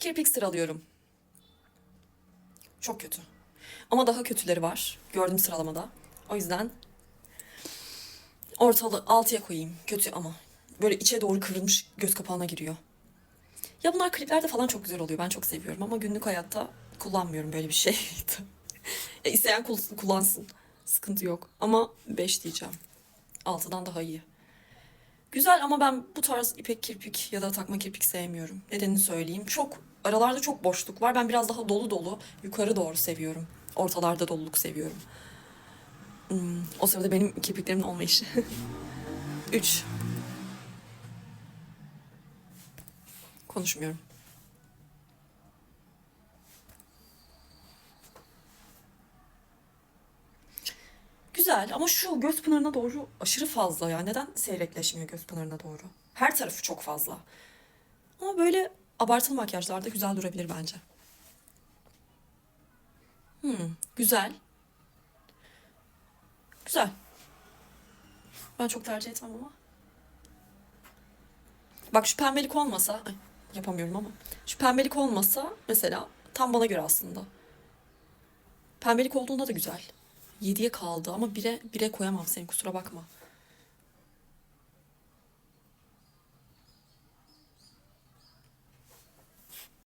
Kirpik sıralıyorum. Çok kötü. Ama daha kötüleri var. Gördüm sıralamada. O yüzden ortalı altıya koyayım. Kötü ama. Böyle içe doğru kıvrılmış göz kapağına giriyor. Ya bunlar kliplerde falan çok güzel oluyor. Ben çok seviyorum ama günlük hayatta kullanmıyorum böyle bir şey. ya isteyen kul- kullansın. Sıkıntı yok. Ama 5 diyeceğim. 6'dan daha iyi. Güzel ama ben bu tarz ipek kirpik ya da takma kirpik sevmiyorum. Nedenini söyleyeyim. Çok aralarda çok boşluk var. Ben biraz daha dolu dolu yukarı doğru seviyorum. Ortalarda doluluk seviyorum. Hmm, o sırada benim kirpiklerimin olmayışı. 3. Konuşmuyorum. Güzel ama şu göz pınarına doğru aşırı fazla ya. Neden seyrekleşmiyor göz pınarına doğru? Her tarafı çok fazla. Ama böyle abartılı makyajlarda güzel durabilir bence. Hmm, güzel. Güzel. Ben çok tercih etmem ama. Bak şu pembelik olmasa, ay, yapamıyorum ama. Şu pembelik olmasa mesela tam bana göre aslında. Pembelik olduğunda da güzel. 7'ye kaldı ama 1'e 1'e koyamam seni kusura bakma.